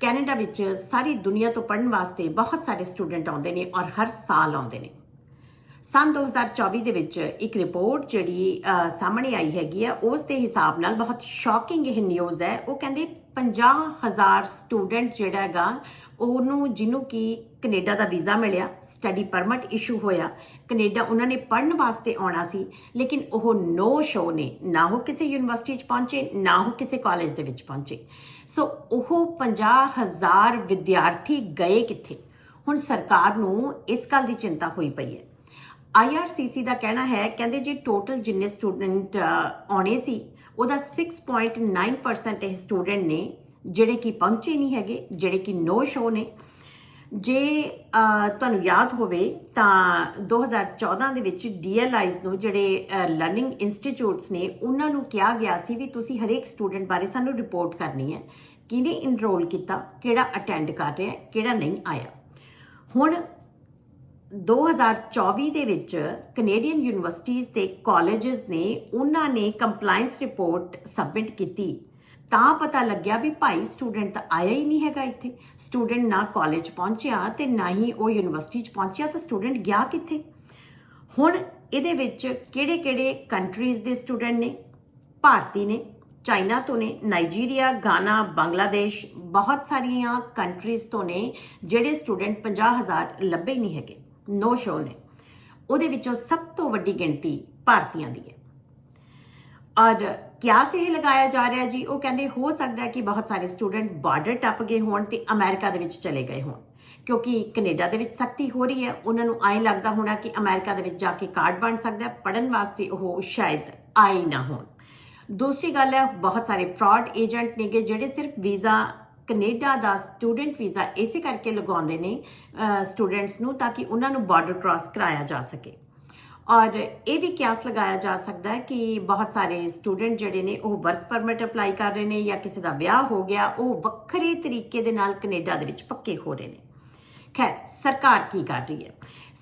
Canada ਵਿੱਚ ਸਾਰੀ ਦੁਨੀਆ ਤੋਂ ਪੜਨ ਵਾਸਤੇ ਬਹੁਤ ਸਾਰੇ ਸਟੂਡੈਂਟ ਆਉਂਦੇ ਨੇ ਔਰ ਹਰ ਸਾਲ ਆਉਂਦੇ ਨੇ। ਸਨ 2024 ਦੇ ਵਿੱਚ ਇੱਕ ਰਿਪੋਰਟ ਜਿਹੜੀ ਸਾਹਮਣੇ ਆਈ ਹੈਗੀ ਆ, ਉਸ ਦੇ ਹਿਸਾਬ ਨਾਲ ਬਹੁਤ ਸ਼ੌਕਿੰਗ ਇਹ ਨਿਊਜ਼ ਹੈ। ਉਹ ਕਹਿੰਦੇ 50000 ਸਟੂਡੈਂਟ ਜਿਹੜਾ ਹੈਗਾ, ਉਹਨੂੰ ਜਿਹਨੂੰ ਕਿ ਕੈਨੇਡਾ ਦਾ ਵੀਜ਼ਾ ਮਿਲਿਆ ਸਟੱਡੀ ਪਰਮਿਟ ਇਸ਼ੂ ਹੋਇਆ, ਕੈਨੇਡਾ ਉਹਨਾਂ ਨੇ ਪੜਨ ਵਾਸਤੇ ਆਉਣਾ ਸੀ, ਲੇਕਿਨ ਉਹ ਨੋ ਸ਼ੋ ਨੇ। ਨਾ ਉਹ ਕਿਸੇ ਯੂਨੀਵਰਸਿਟੀ 'ਚ ਪਹੁੰਚੇ, ਨਾ ਉਹ ਕਿਸੇ ਕਾਲਜ ਦੇ ਵਿੱਚ ਪਹੁੰਚੇ। ਸੋ ਉਹ 50000 ਵਿਦਿਆਰਥੀ ਗਏ ਕਿੱਥੇ? ਹੁਣ ਸਰਕਾਰ ਨੂੰ ਇਸ ਗੱਲ ਦੀ ਚਿੰਤਾ ਹੋਈ ਪਈ ਹੈ। IRCC ਦਾ ਕਹਿਣਾ ਹੈ, ਕਹਿੰਦੇ ਜੀ ਟੋਟਲ ਜਿੰਨੇ ਸਟੂਡੈਂਟ ਆਉਣੇ ਸੀ, ਉਹਦਾ 6.9% ਇਹ ਸਟੂਡੈਂਟ ਨੇ, ਜਿਹੜੇ ਕਿ ਪਹੁੰਚੇ ਨਹੀਂ ਹੈਗੇ, ਜਿਹੜੇ ਕਿ ਨੋ ਸ਼ੋ ਨੇ। ਜੇ ਤੁਹਾਨੂੰ ਯਾਦ ਹੋਵੇ, ਤਾਂ 2014 ਦੇ ਵਿੱਚ DLIs ਨੂੰ ਜਿਹੜੇ ਲਰਨਿੰਗ ਇੰਸਟੀਚਿਊਟਸ ਨੇ, ਉਹਨਾਂ ਨੂੰ ਕਿਹਾ ਗਿਆ ਸੀ ਵੀ ਤੁਸੀਂ ਹਰੇਕ ਸਟੂਡੈਂਟ ਬਾਰੇ ਸਾਨੂੰ ਰਿਪੋਰਟ ਕਰਨੀ ਹੈ, ਕਿਹਨੇ ਇਨਰੋਲ ਕੀਤਾ, ਕਿਹੜਾ ਅਟੈਂਡ ਕਰ ਰਿਹਾ, ਕਿਹੜਾ ਨਹੀਂ ਆਇਆ। ਹੁਣ 2024 ਦੇ ਵਿੱਚ ਕੈਨੇਡੀਅਨ ਯੂਨੀਵਰਸਿਟੀਆਂ ਤੇ ਕਾਲਜਸ ਨੇ ਉਹਨਾਂ ਨੇ ਕੰਪਲਾਈਂਸ ਰਿਪੋਰਟ ਸਬਮਿਟ ਕੀਤੀ। ਤਾਂ ਪਤਾ ਲੱਗਿਆ ਵੀ ਭਾਈ ਸਟੂਡੈਂਟ ਤਾਂ ਆਇਆ ਹੀ ਨਹੀਂ ਹੈਗਾ ਇੱਥੇ। ਸਟੂਡੈਂਟ ਨਾ ਕਾਲਜ ਪਹੁੰਚਿਆ ਤੇ ਨਾ ਹੀ ਉਹ ਯੂਨੀਵਰਸਿਟੀ 'ਚ ਪਹੁੰਚਿਆ ਤਾਂ ਸਟੂਡੈਂਟ ਗਿਆ ਕਿੱਥੇ? ਹੁਣ ਇਹਦੇ ਵਿੱਚ ਕਿਹੜੇ-ਕਿਹੜੇ ਕੰਟਰੀਜ਼ ਦੇ ਸਟੂਡੈਂਟ ਨੇ? ਭਾਰਤੀ ਨੇ, ਚਾਈਨਾ ਤੋਂ ਨੇ, ਨਾਈਜੀਰੀਆ, ਗਾਨਾ, ਬੰਗਲਾਦੇਸ਼, ਬਹੁਤ ਸਾਰੀਆਂ ਕੰਟਰੀਜ਼ ਤੋਂ ਨੇ ਜਿਹੜੇ ਸਟੂਡੈਂਟ 50000 ਲੱਭੇ ਹੀ ਨਹੀਂ ਹੈਗੇ। ਨੋ ਸ਼ੋਅ ਨੇ। ਉਹਦੇ ਵਿੱਚੋਂ ਸਭ ਤੋਂ ਵੱਡੀ ਗਿਣਤੀ ਭਾਰਤੀਆਂ ਦੀ ਹੈ। ਔਰ ਕਿਆਸ ਇਹ ਲਗਾਇਆ ਜਾ ਰਿਹਾ ਜੀ? ਉਹ ਕਹਿੰਦੇ, ਹੋ ਸਕਦਾ ਹੈ ਕਿ ਬਹੁਤ ਸਾਰੇ ਸਟੂਡੈਂਟ ਬਾਰਡਰ ਟੱਪ ਗਏ ਹੋਣ ਤੇ ਅਮਰੀਕਾ ਦੇ ਵਿੱਚ ਚਲੇ ਗਏ ਹੋਣ। ਕਿਉਂਕਿ ਕੈਨੇਡਾ ਦੇ ਵਿੱਚ ਸਖਤੀ ਹੋ ਰਹੀ ਹੈ। ਉਹਨਾਂ ਨੂੰ ਆਏ ਲੱਗਦਾ ਹੋਣਾ ਕਿ ਅਮਰੀਕਾ ਦੇ ਵਿੱਚ ਜਾ ਕੇ ਕਾਰਡ ਬਣ ਸਕਦਾ ਹੈ। ਪੜਨ ਵਾਸਤੇ ਉਹ ਸ਼ਾਇਦ ਆਏ ਨਾ ਹੋਣ। ਦੂਸਰੀ ਗੱਲ ਹੈ, ਬਹੁਤ ਸਾਰੇ ਫਰਾਡ ਏਜੰਟ ਨੇਗੇ ਜਿਹੜੇ ਸਿਰਫ ਵੀਜ਼ਾ ਕੈਨੇਡਾ ਦਾ ਸਟੂਡੈਂਟ ਵੀਜ਼ਾ ਇਸੇ ਕਰਕੇ ਲਗਾਉਂਦੇ ਨੇ ਸਟੂਡੈਂਟਸ ਨੂੰ ਤਾਂ ਕਿ ਉਹਨਾਂ ਨੂੰ ਬਾਰਡਰ ਕ੍ਰਾਸ ਕਰਾਇਆ ਜਾ ਸਕੇ। ਔਰ ਇਹ ਵੀ ਕਿਆਸ ਲਗਾਇਆ ਜਾ ਸਕਦਾ ਹੈ ਕਿ ਬਹੁਤ ਸਾਰੇ ਸਟੂਡੈਂਟ ਜਿਹੜੇ ਨੇ ਉਹ ਵਰਕ ਪਰਮਿਟ ਅਪਲਾਈ ਕਰ ਰਹੇ ਨੇ ਜਾਂ ਕਿਸੇ ਦਾ ਵਿਆਹ ਹੋ ਗਿਆ, ਉਹ ਵੱਖਰੇ ਤਰੀਕੇ ਦੇ ਨਾਲ ਕੈਨੇਡਾ ਦੇ ਵਿੱਚ ਪੱਕੇ ਹੋ ਰਹੇ ਨੇ। ਖੈਰ, ਸਰਕਾਰ ਕੀ ਕਰ ਰਹੀ ਹੈ?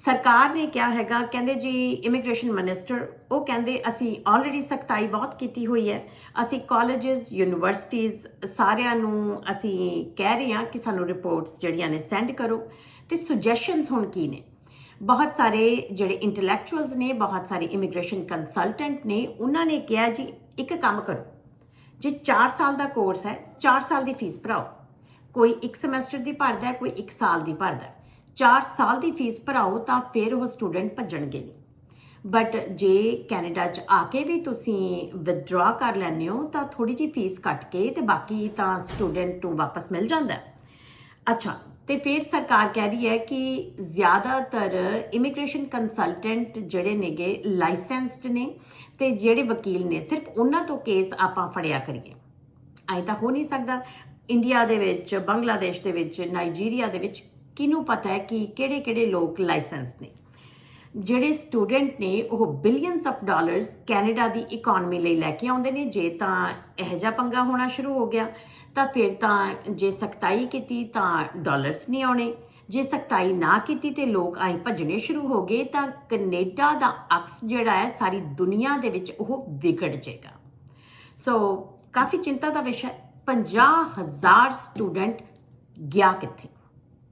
ਸਰਕਾਰ ਨੇ ਕਿਹਾ ਹੈਗਾ, ਕਹਿੰਦੇ ਜੀ ਇਮੀਗ੍ਰੇਸ਼ਨ ਮਿਨਿਸਟਰ ਉਹ ਕਹਿੰਦੇ ਅਸੀਂ ਆਲਰੇਡੀ ਸਖਤਾਈ ਬਹੁਤ ਕੀਤੀ ਹੋਈ ਹੈ। ਅਸੀਂ ਕਾਲਜਸ ਯੂਨੀਵਰਸਿਟੀਆਂ ਸਾਰਿਆਂ ਨੂੰ ਅਸੀਂ ਕਹਿ ਰਹੇ ਹਾਂ ਕਿ ਸਾਨੂੰ ਰਿਪੋਰਟਸ ਜਿਹੜੀਆਂ ਨੇ ਸੈਂਡ ਕਰੋ। ਤੇ ਸੁਜੈਸ਼ਨਸ ਹੁਣ ਕੀ ਨੇ? ਬਹੁਤ ਸਾਰੇ ਜਿਹੜੇ ਇੰਟੈਲੈਕਚੁਅਲਸ ਨੇ, ਬਹੁਤ ਸਾਰੇ ਇਮੀਗ੍ਰੇਸ਼ਨ ਕੰਸਲਟੈਂਟ ਨੇ, ਉਹਨਾਂ ਨੇ ਕਿਹਾ ਜੀ, ਇੱਕ ਕੰਮ ਕਰੋ। ਜੇ 4 ਸਾਲ ਦਾ ਕੋਰਸ ਹੈ 4 ਸਾਲ ਦੀ ਫੀਸ ਭਰਾਓ। ਕੋਈ ਇੱਕ ਸਮੈਸਟਰ ਦੀ ਭਰਦਾ ਹੈ, ਕੋਈ 1 ਸਾਲ ਦੀ ਭਰਦਾ ਹੈ। 4 ਸਾਲ ਦੀ ਫੀਸ ਭਰਾਓ ਤਾਂ ਫਿਰ ਉਹ ਸਟੂਡੈਂਟ ਭੱਜਣਗੇ ਨਹੀਂ। ਬਟ ਜੇ ਕੈਨੇਡਾ 'ਚ ਆ ਕੇ ਵੀ ਤੁਸੀਂ ਵਿਦਡਰਾ ਕਰ ਲੈਂਦੇ ਹੋ, ਤਾਂ ਥੋੜੀ ਜਿਹੀ ਫੀਸ ਕੱਟ ਕੇ ਤੇ ਬਾਕੀ ਤਾਂ ਸਟੂਡੈਂਟ ਨੂੰ ਵਾਪਸ ਮਿਲ ਜਾਂਦਾ ਅੱਛਾ, ਤੇ ਫਿਰ ਸਰਕਾਰ ਕਹਿ ਰਹੀ ਹੈ ਕਿ ਜ਼ਿਆਦਾਤਰ ਇਮੀਗ੍ਰੇਸ਼ਨ ਕੰਸਲਟੈਂਟ ਜਿਹੜੇ ਨੇਗੇ ਲਾਇਸੈਂਸਡ ਨੇ ਤੇ ਜਿਹੜੇ ਵਕੀਲ ਨੇ, ਸਿਰਫ ਉਹਨਾਂ ਤੋਂ ਕੇਸ ਆਪਾਂ ਫੜਿਆ ਕਰੀਏ। ਐ ਤਾਂ ਹੋ ਨਹੀਂ ਸਕਦਾ। ਇੰਡੀਆ ਦੇ ਵਿੱਚ, ਬੰਗਲਾਦੇਸ਼ ਦੇ ਵਿੱਚ, ਨਾਈਜੀਰੀਆ ਦੇ ਵਿੱਚ ਕਿਹਨੂੰ ਪਤਾ ਹੈ ਕਿ ਕਿਹੜੇ-ਕਿਹੜੇ ਲੋਕ ਲਾਇਸੈਂਸ ਨੇ? ਜਿਹੜੇ ਸਟੂਡੈਂਟ ਨੇ, ਉਹ ਬਿਲੀਅਨਸ ਆਫ ਡਾਲਰਸ ਕੈਨੇਡਾ ਦੀ ਇਕਨੋਮੀ ਲਈ ਲੈ ਕੇ ਆਉਂਦੇ ਨੇ। ਜੇ ਤਾਂ ਇਹ ਜਿਹਾ ਪੰਗਾ ਹੋਣਾ ਸ਼ੁਰੂ ਹੋ ਗਿਆ, ਤਾਂ ਫਿਰ ਤਾਂ ਜੇ ਸਖਤਾਈ ਕੀਤੀ, ਤਾਂ ਡਾਲਰਸ ਨਹੀਂ ਆਉਣੇ। ਜੇ ਸਖਤਾਈ ਨਾ ਕੀਤੀ ਤੇ ਲੋਕ ਆਈ ਭੱਜਣੇ ਸ਼ੁਰੂ ਹੋ ਗਏ, ਤਾਂ ਕੈਨੇਡਾ ਦਾ ਅਕਸ ਜਿਹੜਾ ਹੈ, ਸਾਰੀ ਦੁਨੀਆ ਦੇ ਵਿੱਚ ਉਹ ਵਿਗੜ ਜਾਏਗਾ। ਸੋ ਕਾਫੀ ਚਿੰਤਾ ਦਾ ਵਿਸ਼ਾ ਹੈ। 50000 ਸਟੂਡੈਂਟ ਗਿਆ ਕਿੱਥੇ?